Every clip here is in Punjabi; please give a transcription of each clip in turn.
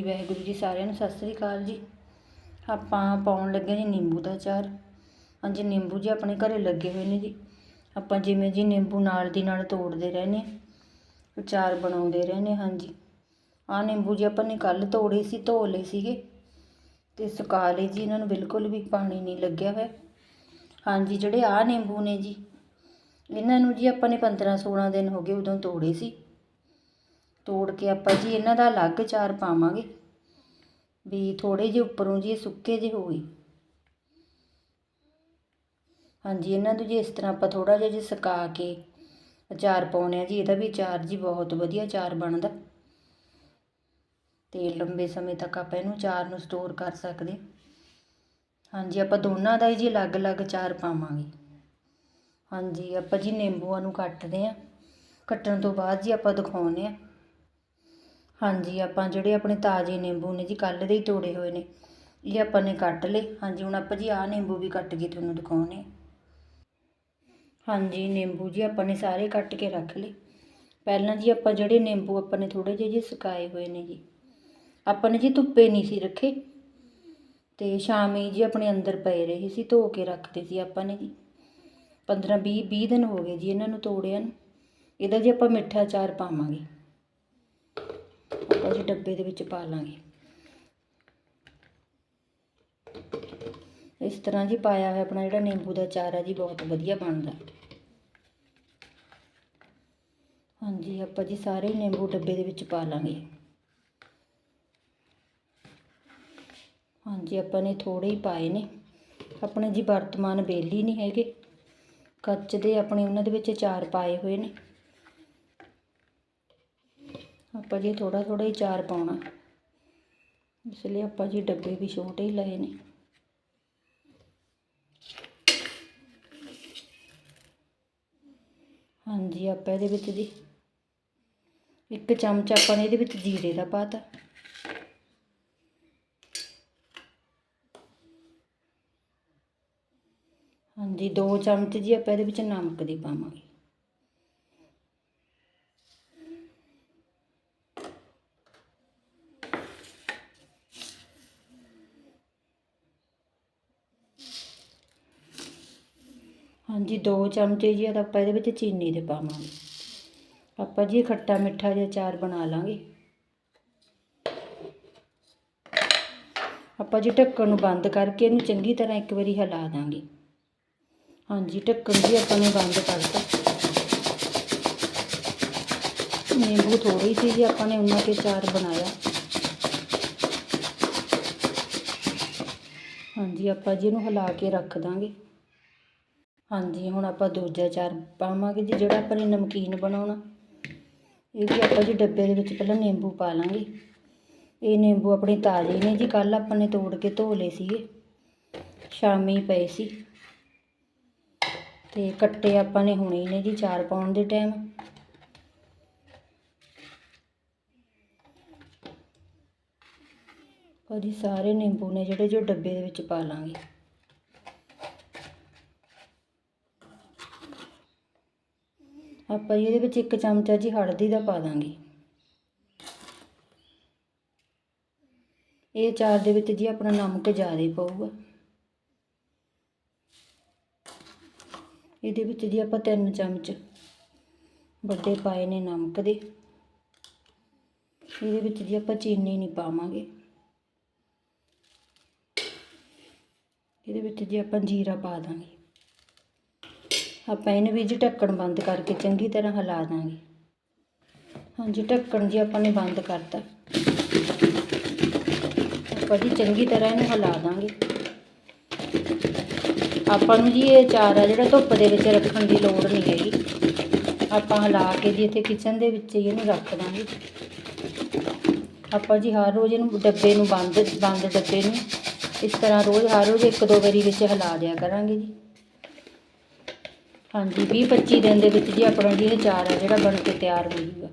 ਜੀ ਵਾਹਿਗੁਰੂ ਜੀ ਸਾਰਿਆਂ ਨੂੰ ਸਤਿ ਸ੍ਰੀ ਅਕਾਲ ਜੀ। ਆਪਾਂ ਪਾਉਣ ਲੱਗੇ ਜੀ ਨਿੰਬੂ ਦਾ ਅਚਾਰ। ਹਾਂਜੀ ਨਿੰਬੂ ਜੀ ਆਪਣੇ ਘਰੇ ਲੱਗੇ ਹੋਏ ਨੇ ਜੀ। ਆਪਾਂ ਜਿਵੇਂ ਜੀ ਨਿੰਬੂ ਨਾਲ ਦੀ ਨਾਲ ਤੋੜਦੇ ਰਹਿੰਦੇ ਅਚਾਰ ਬਣਾਉਂਦੇ ਰਹਿੰਦੇ ਹਾਂਜੀ ਆਹ ਨਿੰਬੂ ਜੀ ਆਪਾਂ ਨੇ ਕੱਲ ਤੋੜੇ ਸੀ, ਧੋ ਲਏ ਸੀਗੇ। ਤੇ ਸੁਕਾ ਲਏ ਜੀ, ਇਹਨਾਂ ਨੂੰ ਬਿਲਕੁਲ ਵੀ ਪਾਣੀ ਨਹੀਂ ਲੱਗਿਆ ਹੋਇਆ। ਹਾਂਜੀ ਜਿਹੜੇ ਆਹ ਨਿੰਬੂ ਨੇ ਜੀ, ਇਹਨਾਂ ਨੂੰ ਜੀ ਆਪਾਂ ਨੇ 15 16 ਦਿਨ ਹੋ ਗਏ ਉਦੋਂ ਤੋੜੇ ਸੀ। ਤੋੜ ਕੇ ਆਪਾਂ ਜੀ ਇਹਨਾਂ ਦਾ ਅਲੱਗ ਚਾਰ ਪਾਵਾਂਗੇ। ਵੀ ਥੋੜੇ ਜਿਹੇ ਉੱਪਰੋਂ ਜੀ ਇਹ ਸੁੱਕੇ ਜਿਹੇ ਹੋਏ ਹਾਂਜੀ, ਇਹਨਾਂ ਨੂੰ ਜੀ ਇਸ ਤਰ੍ਹਾਂ ਆਪਾਂ ਥੋੜਾ ਜਿਹਾ ਜੀ ਸੁਕਾ ਕੇ ਅਚਾਰ ਪਾਉਣੇ ਆ ਜੀ, ਇਹਦਾ ਵੀ ਅਚਾਰ ਜੀ ਬਹੁਤ ਵਧੀਆ ਅਚਾਰ ਬਣਦਾ। ਤੇ ਲੰਬੇ ਸਮੇਂ ਤੱਕ ਆਪਾਂ ਇਹਨੂੰ ਅਚਾਰ ਨੂੰ ਸਟੋਰ ਕਰ ਸਕਦੇ ਹਾਂਜੀ, ਆਪਾਂ ਦੋਨਾਂ ਦਾ ਹੀ ਜੀ ਅਲੱਗ-ਅਲੱਗ ਅਚਾਰ ਪਾਵਾਂਗੇ। ਹਾਂਜੀ, ਆਪਾਂ ਜੀ ਨਿੰਬੂਆਂ ਨੂੰ ਕੱਟਦੇ ਆ ਕੱਟਣ ਤੋਂ ਬਾਅਦ ਜੀ ਆਪਾਂ ਦਿਖਾਉਣੇ ਆ ਹਾਂਜੀ, ਆਪਾਂ ਜਿਹੜੇ ਆਪਣੇ ਤਾਜ਼ੇ ਨਿੰਬੂ ਨੇ ਜੀ, ਕੱਲ੍ਹ ਦੇ ਹੀ ਤੋੜੇ ਹੋਏ ਨੇ। ਇਹ ਆਪਾਂ ਨੇ ਕੱਟ ਲਏ। ਹਾਂਜੀ, ਹੁਣ ਆਪਾਂ ਜੀ ਆਹ ਨਿੰਬੂ ਵੀ ਕੱਟ ਕੇ ਤੁਹਾਨੂੰ ਦਿਖਾਉਣੇ ਹਾਂਜੀ, ਨਿੰਬੂ ਜੀ ਆਪਾਂ ਨੇ ਸਾਰੇ ਕੱਟ ਕੇ ਰੱਖ ਲਏ। ਪਹਿਲਾਂ ਜੀ ਆਪਾਂ ਜਿਹੜੇ ਨਿੰਬੂ ਆਪਾਂ ਨੇ ਥੋੜੇ ਜਿਹੇ ਜੀ ਸੁਕਾਏ ਹੋਏ ਨੇ ਜੀ, ਆਪਾਂ ਨੇ ਜੀ ਧੁੱਪੇ ਨਹੀਂ ਸੀ ਰੱਖੇ। ਤੇ ਸ਼ਾਮੀ ਜੀ ਆਪਣੇ ਅੰਦਰ ਪਏ ਰਹੇ ਸੀ, ਧੋ ਕੇ ਰੱਖਦੇ ਸੀ ਆਪਾਂ ਨੇ ਜੀ। 15 20 20 ਦਿਨ ਹੋ ਗਏ ਜੀ ਇਹਨਾਂ ਨੂੰ ਤੋੜਿਆਂ ਨੂੰ। ਇਹਦਾ ਜੀ ਆਪਾਂ ਮਿੱਠਾ ਚਾਰ ਪਾਵਾਂਗੇ। ਆਪਾਂ ਜੀ ਡੱਬੇ ਦੇ ਵਿੱਚ ਪਾ ਲਾਂਗੇ। ਇਸ ਤਰ੍ਹਾਂ ਜੀ ਪਾਇਆ ਹੋਇਆ ਆਪਣਾ ਜਿਹੜਾ ਨਿੰਬੂ ਦਾ ਚਾਰ ਹੈ ਜੀ ਬਹੁਤ ਵਧੀਆ ਬਣਦਾ। ਹਾਂਜੀ, ਆਪਾਂ ਜੀ ਸਾਰੇ ਨਿੰਬੂ ਡੱਬੇ ਦੇ ਵਿੱਚ ਪਾ ਲਾਂਗੇ। ਹਾਂਜੀ, ਆਪਾਂ ਨੇ ਥੋੜੇ ਹੀ ਪਾਏ ਨੇ। ਆਪਣੇ ਜੀ ਵਰਤਮਾਨ ਬੇਲੀ ਨਹੀਂ ਹੈਗੇ। ਕੱਚ ਦੇ ਆਪਣੇ ਉਹਨਾਂ ਦੇ ਵਿੱਚ ਅਚਾਰ ਪਾਏ ਹੋਏ ਨੇ। ਆਪਾਂ ਜੀ ਥੋੜਾ ਥੋੜਾ ਹੀ ਚਾਰ ਪਾਉਣਾ। ਇਸ ਲਈ ਆਪਾਂ ਜੀ ਡੱਬੇ ਵੀ ਛੋਟੇ ਹੀ ਲਏ ਨੇ। ਹਾਂਜੀ, ਆਪਾਂ ਇਹਦੇ ਵਿੱਚ ਜੀ ਇੱਕ ਚਮਚ ਆਪਾਂ ਨੇ ਇਹਦੇ ਵਿੱਚ ਜੀਰੇ ਦਾ ਪਾਤਾ। ਹਾਂਜੀ 2 ਚਮਚ ਜੀ ਆਪਾਂ ਇਹਦੇ ਵਿੱਚ ਨਮਕ ਦੀ ਪਾਵਾਂਗੇ। ਹਾਂਜੀ 2 ਚਮਚੇ ਜੀ ਆਪਾਂ ਇਹਦੇ ਵਿੱਚ ਚੀਨੀ ਦੇ ਪਾਵਾਂਗੇ। ਆਪਾਂ ਜੀ ਖੱਟਾ ਮਿੱਠਾ ਜਿਹਾ ਅਚਾਰ ਬਣਾ ਲਾਂਗੇ। ਆਪਾਂ ਜੀ ਢੱਕਣ ਨੂੰ ਬੰਦ ਕਰਕੇ ਇਹਨੂੰ ਚੰਗੀ ਤਰ੍ਹਾਂ ਇੱਕ ਵਾਰੀ ਹਿਲਾ ਦਾਂਗੇ। ਹਾਂਜੀ, ਢੱਕਣ ਜੀ ਆਪਾਂ ਨੇ ਬੰਦ ਕਰਤਾ। ਨਿੰਬੂ ਥੋੜੀ ਸੀ ਜੀ, ਆਪਾਂ ਨੇ ਉਹਨਾਂ ਕੇ ਅਚਾਰ ਬਣਾਇਆ। ਹਾਂਜੀ, ਆਪਾਂ ਜੀ ਇਹਨੂੰ ਹਿਲਾ ਕੇ ਰੱਖ ਦਾਂਗੇ। ਹਾਂਜੀ, ਹੁਣ ਆਪਾਂ ਦੂਜਾ ਚਾਰ ਪਾਵਾਂਗੇ ਜੀ, ਜਿਹੜਾ ਆਪਾਂ ਨੇ ਨਮਕੀਨ ਬਣਾਉਣਾ। ਇਹ ਵੀ ਆਪਾਂ ਜੀ ਡੱਬੇ ਦੇ ਵਿੱਚ ਪਹਿਲਾਂ ਨਿੰਬੂ ਪਾ ਲਾਂਗੇ। ਇਹ ਨਿੰਬੂ ਆਪਣੇ ਤਾਜ਼ੇ ਨੇ ਜੀ ਕੱਲ ਆਪਾਂ ਨੇ ਤੋੜ ਕੇ ਧੋ ਲਏ ਸੀਗੇ। ਸ਼ਾਮੀ ਪਏ ਸੀ। ਤੇ ਕੱਟੇ ਆਪਾਂ ਨੇ ਹੁਣੇ ਨੇ ਜੀ, ਚਾਰ ਪਾਉਣ ਦੇ ਟਾਈਮ। ਭਾਜੀ ਸਾਰੇ ਨਿੰਬੂ ਨੇ ਜਿਹੜੇ ਜੋ ਡੱਬੇ ਦੇ ਵਿੱਚ ਪਾ ਲਾਂਗੇ। ਆਪਾਂ ਇਹਦੇ ਵਿੱਚ ਇੱਕ ਚਮਚਾ ਜੀ ਹਲਦੀ ਦਾ ਪਾ ਦਾਂਗੇ। ਇਹ ਚਾਰ ਦੇ ਵਿੱਚ ਜੀ ਆਪਣਾ ਨਮਕ ਜ਼ਿਆਦਾ ਪਊਗਾ। ਇਹਦੇ ਵਿੱਚ ਜੀ ਆਪਾਂ ਤਿੰਨ ਚਮਚ ਵੱਡੇ ਪਾਏ ਨੇ ਨਮਕ ਦੇ। ਇਹਦੇ ਵਿੱਚ ਜੀ ਆਪਾਂ ਚੀਨੀ ਨਹੀਂ ਪਾਵਾਂਗੇ। ਇਹਦੇ ਵਿੱਚ ਜੀ ਆਪਾਂ ਜੀਰਾ ਪਾ ਦਾਂਗੇ। ਆਪਾਂ ਇਹਨੂੰ ਵੀ ਜੀ ਢੱਕਣ ਬੰਦ ਕਰਕੇ ਚੰਗੀ ਤਰ੍ਹਾਂ ਹਿਲਾ ਦਾਂਗੇ। ਹਾਂਜੀ, ਢੱਕਣ ਜੀ ਆਪਾਂ ਨੇ ਬੰਦ ਕਰਤਾ। ਆਪਾਂ ਜੀ ਚੰਗੀ ਤਰ੍ਹਾਂ ਇਹਨੂੰ ਹਿਲਾ ਦਾਂਗੇ। ਆਪਾਂ ਨੂੰ ਜੀ ਇਹ ਚਾਰ ਆ ਜਿਹੜਾ ਧੁੱਪ ਦੇ ਵਿੱਚ ਰੱਖਣ ਦੀ ਲੋੜ ਨਹੀਂ ਹੈਗੀ। ਆਪਾਂ ਹਿਲਾ ਕੇ ਜੀ ਇੱਥੇ ਕਿਚਨ ਦੇ ਵਿੱਚ ਹੀ ਇਹਨੂੰ ਰੱਖ ਦਾਂਗੇ। ਆਪਾਂ ਜੀ ਹਰ ਰੋਜ਼ ਇਹਨੂੰ ਡੱਬੇ ਨੂੰ ਬੰਦ ਬੰਦ ਡੱਬੇ ਨੂੰ ਇਸ ਤਰ੍ਹਾਂ ਰੋਜ਼, ਹਰ ਰੋਜ਼ ਇੱਕ ਦੋ ਵਾਰੀ ਵਿੱਚ ਹਿਲਾ ਦਿਆ ਕਰਾਂਗੇ ਜੀ। ਹਾਂਜੀ 20 25 ਦਿਨ ਦੇ ਵਿੱਚ ਜੀ ਆਪਣਾ ਜੀ ਇਹ ਚਾਰ ਆ ਜਿਹੜਾ ਬਣ ਕੇ ਤਿਆਰ ਹੋ ਜੂਗਾ।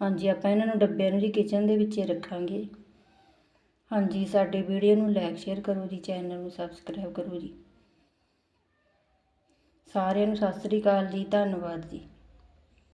ਹਾਂਜੀ, ਆਪਾਂ ਇਹਨਾਂ ਨੂੰ ਡੱਬਿਆਂ ਨੂੰ ਜੀ ਕਿਚਨ ਦੇ ਵਿੱਚ ਰੱਖਾਂਗੇ। ਹਾਂਜੀ, ਸਾਡੇ ਵੀਡੀਓ ਨੂੰ ਲਾਈਕ ਸ਼ੇਅਰ ਕਰੋ ਜੀ ਚੈਨਲ ਨੂੰ ਸਬਸਕ੍ਰਾਈਬ ਕਰੋ ਜੀ। ਸਾਰਿਆਂ ਨੂੰ ਸਤਿ ਸ੍ਰੀ ਅਕਾਲ ਜੀ, ਧੰਨਵਾਦ ਜੀ।